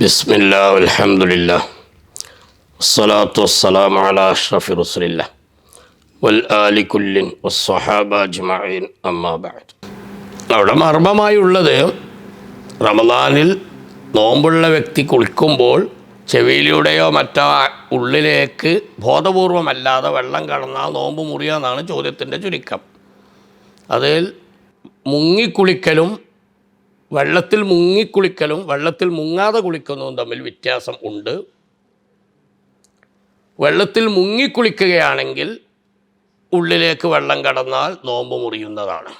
بسم الله والحمد لله والصلاة والسلام على أشرف رسول الله والآل كل والصحابة أجمعين أما بعد അവിടെ മർമ്മമായുള്ളത് റമദാനിൽ നോമ്പുള്ള വ്യക്തി കുളിക്കുമ്പോൾ ചെവിയിലൂടെയോ മറ്റോ ഉള്ളിലേക്ക് ബോധപൂർവമല്ലാതെ വെള്ളം കടന്നാൽ നോമ്പ് മുറിയാന്നാണ് ചോദ്യത്തിൻ്റെ ചുരുക്കം അതിൽ മുങ്ങിക്കുളിക്കലും വെള്ളത്തിൽ മുങ്ങിക്കുളിക്കലും വെള്ളത്തിൽ മുങ്ങാതെ കുളിക്കുന്നതും തമ്മിൽ വ്യത്യാസം ഉണ്ട്. വെള്ളത്തിൽ മുങ്ങിക്കുളിക്കുകയാണെങ്കിൽ ഉള്ളിലേക്ക് വെള്ളം കടന്നാൽ നോമ്പ് മുറിയുന്നതാണ്.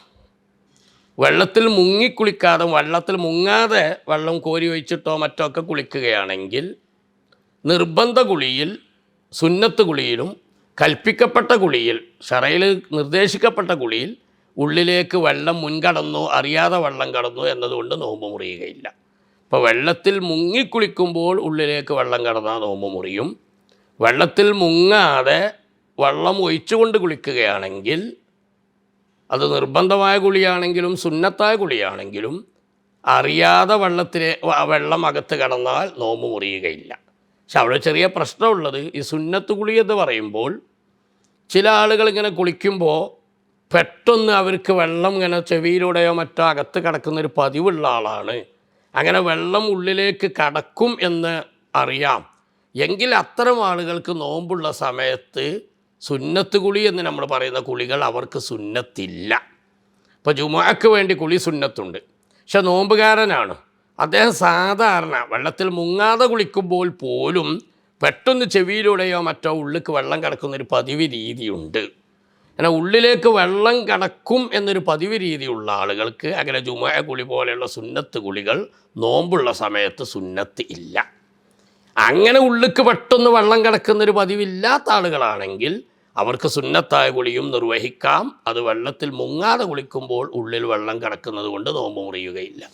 വെള്ളത്തിൽ മുങ്ങിക്കുളിക്കാതെ വെള്ളത്തിൽ മുങ്ങാതെ വെള്ളം കോരി ഒഴിച്ചിട്ടോ മറ്റോ ഒക്കെ കുളിക്കുകയാണെങ്കിൽ നിർബന്ധ കുളിയിൽ സുന്നത്ത് കുളിയിലും കൽപ്പിക്കപ്പെട്ട കുളിയിൽ ഷറയിൽ നിർദ്ദേശിക്കപ്പെട്ട കുളിയിൽ ഉള്ളിലേക്ക് വെള്ളം മുൻകടന്നു അറിയാതെ വെള്ളം കടന്നു എന്നതുകൊണ്ട് നോമ്പ് മുറിയുകയില്ല. അപ്പോൾ വെള്ളത്തിൽ മുങ്ങിക്കുളിക്കുമ്പോൾ ഉള്ളിലേക്ക് വെള്ളം കടന്നാൽ നോമ്പ് മുറിയും. വെള്ളത്തിൽ മുങ്ങാതെ വെള്ളം ഒഴിച്ചുകൊണ്ട് കുളിക്കുകയാണെങ്കിൽ അത് നിർബന്ധമായ കുളിയാണെങ്കിലും സുന്നത്തായ കുളിയാണെങ്കിലും അറിയാതെ വെള്ളത്തിലെ വെള്ളം അകത്ത് കടന്നാൽ നോമ്പ് മുറിയുകയില്ല. പക്ഷെ അവിടെ ചെറിയ പ്രശ്നമുള്ളത് ഈ സുന്നത്ത് കുളി എന്ന് പറയുമ്പോൾ ചില ആളുകൾ ഇങ്ങനെ കുളിക്കുമ്പോൾ പെട്ടെന്ന് അവർക്ക് വെള്ളം ഇങ്ങനെ ചെവിയിലൂടെയോ മറ്റോ അകത്ത് കിടക്കുന്നൊരു പതിവുള്ള ആളാണ്. അങ്ങനെ വെള്ളം ഉള്ളിലേക്ക് കടക്കും എന്ന് അറിയാം. എങ്കിൽ അത്തരം ആളുകൾക്ക് നോമ്പുള്ള സമയത്ത് സുന്നത്ത് കുളി എന്ന് നമ്മൾ പറയുന്ന കുളികൾ അവർക്ക് സുന്നത്തില്ല. ഇപ്പോൾ ജുമാക്ക് വേണ്ടി കുളി സുന്നത്തുണ്ട്. പക്ഷെ നോമ്പുകാരനാണ്. അദ്ദേഹം സാധാരണ വെള്ളത്തിൽ മുങ്ങാതെ കുളിക്കുമ്പോൾ പോലും പെട്ടെന്ന് ചെവിയിലൂടെയോ മറ്റോ ഉള്ളിലേക്ക് വെള്ളം കിടക്കുന്നൊരു പതിവ് രീതിയുണ്ട്. അങ്ങനെ ഉള്ളിലേക്ക് വെള്ളം കടക്കും എന്നൊരു പതിവ് രീതിയുള്ള ആളുകൾക്ക് അങ്ങനെ ജുമായ കുളി പോലെയുള്ള സുന്നത്ത് കുളികൾ നോമ്പുള്ള സമയത്ത് സുന്നത്ത് ഇല്ല. അങ്ങനെ ഉള്ളിക്ക് പെട്ടെന്ന് വെള്ളം കിടക്കുന്നൊരു പതിവില്ലാത്ത ആളുകളാണെങ്കിൽ അവർക്ക് സുന്നത്തായ കുളിയും നിർവഹിക്കാം. അത് വെള്ളത്തിൽ മുങ്ങാതെ കുളിക്കുമ്പോൾ ഉള്ളിൽ വെള്ളം കിടക്കുന്നത് കൊണ്ട് നോമ്പ് മുറിയുകയില്ല.